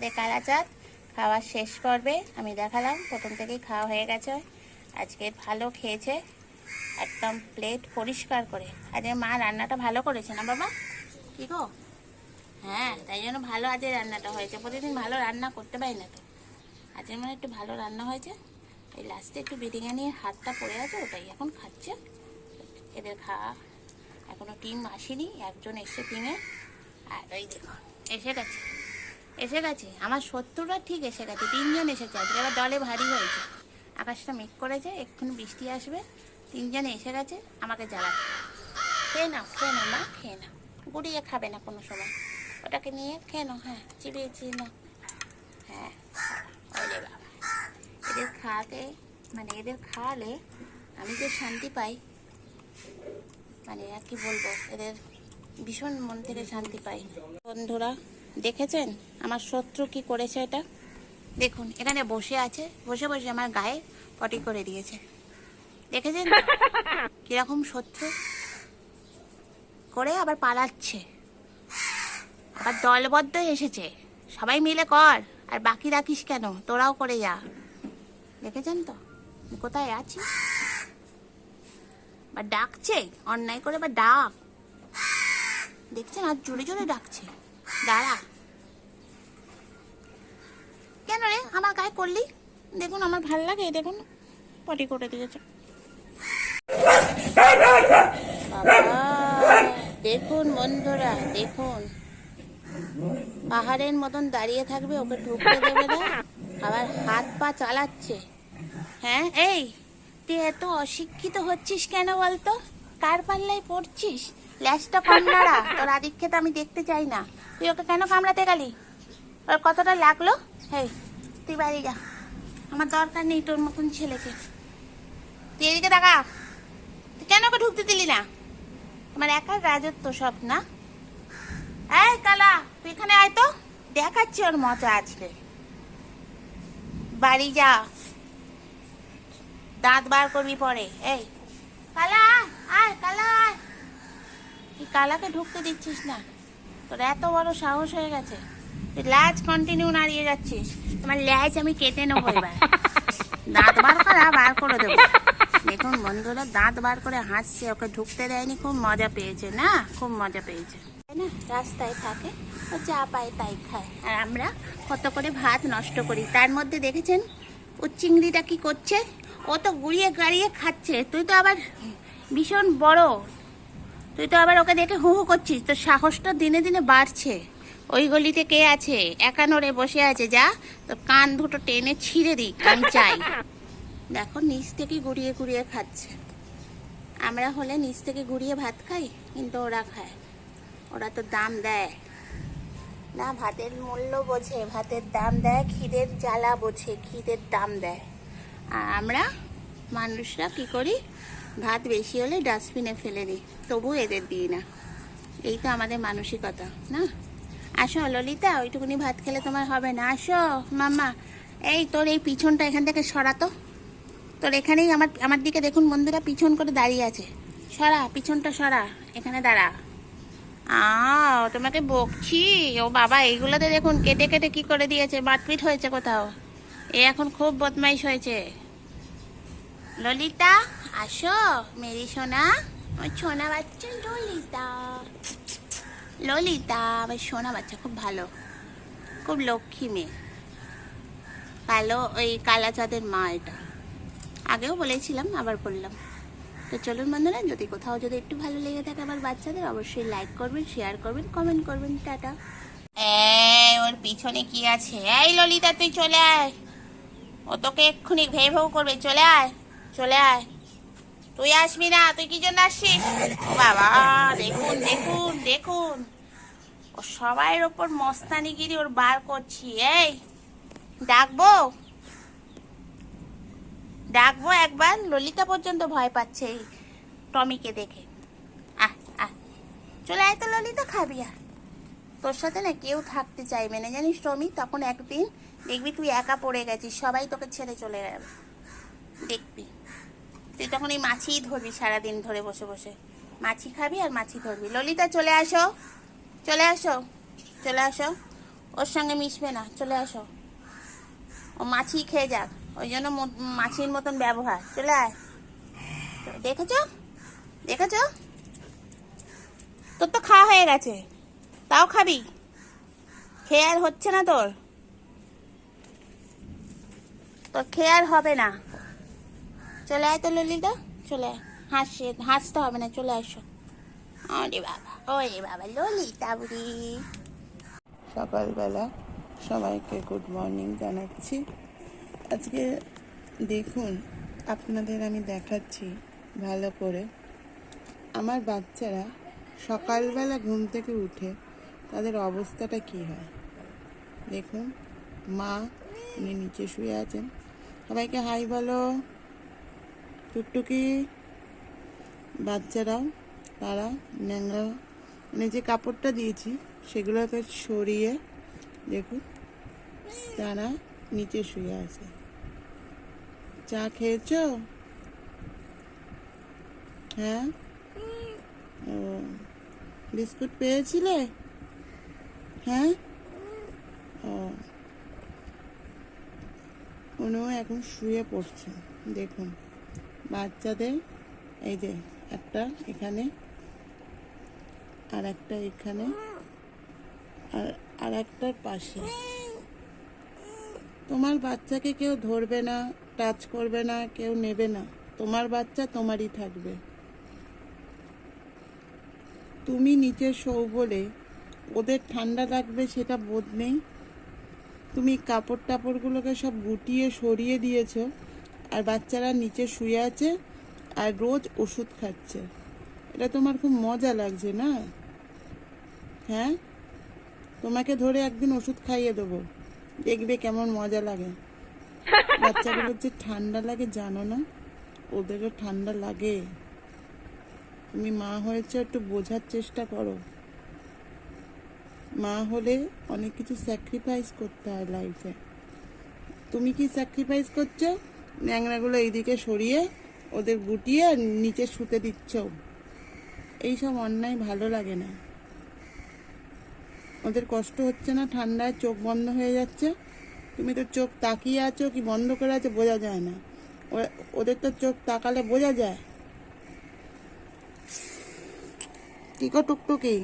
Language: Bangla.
আমাদের কালাচাঁদ। খাওয়া শেষ করবে আমি দেখালাম, প্রথম থেকেই খাওয়া হয়ে গেছে। আজকে ভালো খেয়েছে, একদম প্লেট পরিষ্কার করে। আজকে মা রান্নাটা ভালো করেছে না বাবা? কি গো? হ্যাঁ তাই জন্য ভালো আজকে রান্নাটা হয়েছে। প্রতিদিন ভালো রান্না করতে পারি না তো। আজকে মানে একটু ভালো রান্না হয়েছে। এই লাস্টে একটু বিরিয়ানির হাতটা পড়ে আছে, ওটাই এখন খাচ্ছে। এদের খাওয়া এখনও টিম আসেনি, একজন এসে টিমে। আর ওই দেখো এসে গেছে। এসে গেছে। আমার শত্রুরা ঠিক এসে গেছে। তিনজন এসেছে। আজকে এবার দলে ভারী হয়েছে। আকাশটা মেঘ করেছে, এক্ষুনি বৃষ্টি আসবে। তিনজন এসে গেছে, আমাকে জ্বালাতে খেয়ে নাও খেয়ে নাও, মা, খেয়ে নাও। গুড়িয়ে খাবে না কোনো সময়। ওটাকে নিয়ে খেয়ে নাও হ্যাঁ চিবিয়ে চিবিয়ে নাও। হ্যাঁ বাবা। এদের খাওয়াতে মানে এদের খাওয়ালে আমি যে শান্তি পাই মানে আর কি বলব, এদের ভীষণ মন থেকে শান্তি পাই। বন্ধুরা দেখেছেন? আমার শত্রু কি করেছে এটা? দেখুন এখানে বসে আছে বসে বসে আমার গায়ে পটি করে দিয়েছে। দেখেছেন কীরকম শত্রু? করে আবার পালাচ্ছে। আবার দলবদ্ধ এসেছে। সবাই মিলে কর আর বাকি রাখিস কেন? তোরাও করে যা। দেখেছেন তো? কোথায় আছি? বা ডাকছে? অন্যায় করে বা ডাক। দেখছেন? আর জোরে জোরে ডাকছে। দাঁড়া। কেন রে? আমার গায়ে করলি দেখুন আমার ভালো লাগে দেখুন পটি করে দিয়েছে। দেখুন বন্ধুরা দেখুন। পাহাড়ের মতন দাঁড়িয়ে থাকবে ওকে ঢুকতে দেবে না। আবার হাত পা চালাচ্ছে। হ্যাঁ এই তুই এত অশিক্ষিত হচ্ছিস কেন বলতো? কার পাল্লায় পড়ছিস? ল্যাসটা কম নাড়া। তোর আদিক্ষেত আমি দেখতে চাই না। তুই ওকে কেন কামড়াতে গেলি? ওর কতটা লাগল? হেই, তুই বাড়ি যা। আমার দরকার নেই তোর মতন ছেলেকে। তুই এদিকে টাকা তুই কেন ওকে ঢুকতে দিলি না? আমার একার রাজত্ব সব, না? এই কালা, তুই এখানে আয় তো। দেখাচ্ছি ওর মজা আজকে। বাড়ি যা। দাঁত বার করবি পরে। এই। কালা, আয় কালা, আয়। তুই কালাকে ঢুকতে দিচ্ছিস না। তোর এত বড় সাহস হয়ে গেছে। তুই ল্যাজ কন্টিনিউ নাড়িয়ে যাচ্ছিস। তোমার ল্যাজ আমি কেটে নেব এবার। দাঁত বার করা, বার করে দেবো। দেখুন বন্ধুরা, দাঁত বার করে হাসছে। ওকে ঢুকতে দেয়নি, খুব মজা পেয়েছে, না? খুব মজা পেয়েছে। তাই না? রাস্তায় থাকে, ও যা পায়, তাই খায়। আর আমরা কত করে ভাত নষ্ট করি। তার মধ্যে দেখেছেন? ও চিংড়িটা কি করছে? ও তো গুড়িয়ে গাড়িয়ে খাচ্ছে। তুই তো আবার ভীষণ বড়। তুই তো আবার ওকে দেখে হু হু করছিস, তোর সাহসটা দিনে দিনে বাড়ছে। ওই গলিতে কে আছে? একা নড়ে বসে আছে, যা। তোর কান দুটো টেনে ছিঁড়ে দিই কান চাই। দেখো, নিচ থেকে গুড়িয়ে গুড়িয়ে খাচ্ছে। আমরা হলে নিচ থেকে গুড়িয়ে ভাত খাই, কিন্তু ওরা খায়। ওরা তো দাম দেয়। না, ভাতের মূল্য বোঝে, ভাতের দাম দেয়, খিদের জ্বালা বোঝে, খিদের দাম দেয়। আর আমরা মানুষরা কি করি? ভাত বেশি হলে ডাস্টবিনে ফেলে দিই তবু এদের দিই না। এই তো আমাদের মানসিকতা, না? আসো ললিতা, ওইটুকুনি ভাত খেলে তোমার হবে না। আসো, মাম্মা, এই তোর এই পিছনটা এখান থেকে সরাতো তোর এখানেই আমার আমার দিকে দেখুন বন্ধুরা, পিছন করে দাঁড়িয়ে আছে। সরা, পিছনটা সরা, এখানে দাঁড়া। আ তোমাকে বকছি। ও বাবা, এইগুলোতে দেখুন কেটে কেটে কি করে দিয়েছে মারপিট হয়েছে কোথাও। এ এখন খুব বদমাইশ হয়েছে। ললিতা? আসো, মেরি সোনা, আমার সোনা বাচ্চা ললিতা। ললিতা, আমার সোনা বাচ্চা খুব ভালো। খুব লক্ষ্মী মেয়ে। কালো, ওই কালাচাঁদের মা এটা। আগেও বলেছিলাম, আবার বললাম। তো চলুন বন্ধুরা, যদি কোথাও যদি একটু ভালো লেগে থাকে আমার বাচ্চাদের, অবশ্যই লাইক করবেন শেয়ার করবেন কমেন্ট করবেন। টাটা। ওর পিছনে কি আছে? এই, ললিতা, তুই চলে আয়। ও তোকে এক্ষুনি ভেউ ভেউ করবে। চলে আয় চলে আয়। তুই আসবি না, তুই কি জন্য আসছিস? বাবা, দেখুন দেখুন দেখুন। ও সবাইয়ের ওপর মস্তানিগিরি ওর বার করছি, এই। ডাকবো? ডাকবো একবার, ললিতা পর্যন্ত ভয় পাচ্ছে এই টমিকে দেখে। আহ আহ। চলে আয় তো ললিতা, খাবি আর। তোর সাথে না কেউ থাকতে চাইবে না, জানিস টমি? তখন একদিন দেখবি তুই একা পড়ে গেছিস, সবাই তোকে ছেড়ে চলে যাবে। দেখবি। তুই তখন এই মাছিই ধরবি সারাদিন ধরে বসে বসে। মাছি খাবি আর মাছি ধরবি। ললিতা, চলে আসো। চলে আসো। চলে আসো। ওর সঙ্গে মিশবে না। চলে আসো। ও মাছি খেয়ে যাক। ওই জন্য মাছির মতন ব্যবহার। চলে আয়। দেখেছ? দেখেছ? তোর তো খাওয়া হয়ে গেছে। তাও খাবি? খেয়ে আর হচ্ছে না তোর। তোর খেয়ে আর হবে না। চলে আয় তো ললিতা। চলে আয়। হাসছে, হাসতে হবে না, চলে আসো। ওরে বাবা ওরে বাবা, ললিতা বুড়ি। সকালবেলা সবাইকে গুড মর্নিং জানাচ্ছি। আজকে দেখুন, আপনাদের আমি দেখাচ্ছি ভালো করে। আমার বাচ্চারা সকালবেলা ঘুম থেকে উঠে তাদের অবস্থাটা কি হয়? দেখুন, মা, উনি নিচে শুয়ে আছেন। সবাইকে হাই বলো। টুকটুকি বাচ্চারাও তারা, ন্যাংরা মানে যে কাপড়টা দিয়েছি সেগুলোকে সরিয়ে, দেখুন, তারা নিচে শুয়ে আছে। চা খেয়েছো? হ্যাঁ? ও, বিস্কুট পেয়েছিলে? হ্যাঁ? ও। উনিও এখন শুয়ে পড়ছে, দেখুন। বাচ্চাদের, এই যে একটা এখানে আর একটা এখানে, আর আর একটার পাশে। তোমার বাচ্চাকে কেউ ধরবে না টাচ করবে না, কেউ নেবে না। তোমার বাচ্চা তোমারই থাকবে। তুমি নিচে শো বলে ওদের ঠান্ডা লাগবে সেটা বোধ নেই। তুমি কাপড় টাপড়গুলোকে সব গুটিয়ে সরিয়ে দিয়েছ। আর বাচ্চারা নিচে শুয়ে আছে আর রোজ ওষুধ খাচ্ছে। এটা তোমার খুব মজা লাগছে না? হ্যাঁ? তোমাকে ধরে একদিন ওষুধ খাইয়ে দেবো। দেখবে কেমন মজা লাগে। বাচ্চাগুলোর যে ঠান্ডা লাগে, জানো না? ওদেরও ঠান্ডা লাগে। তুমি মা হয়েছে, একটু বোঝার চেষ্টা করো। মা হলে অনেক কিছু স্যাক্রিফাইস করতে হয় লাইফে তুমি কি স্যাক্রিফাইস করছ? ন্যাংরাগুলো এইদিকে সরিয়ে ওদের গুটিয়ে নিচে শুতে দিচ্ছ এইসব অন্যায় ভালো লাগে না। ওদের কষ্ট হচ্ছে না, ঠান্ডায় চোখ বন্ধ হয়ে যাচ্ছে। তুমি তো চোখ তাকিয়ে আছো কি বন্ধ করে আছো বোঝা যায় না। ওদের তো চোখ তাকালে বোঝা যায়। কি গো টুকটুকি।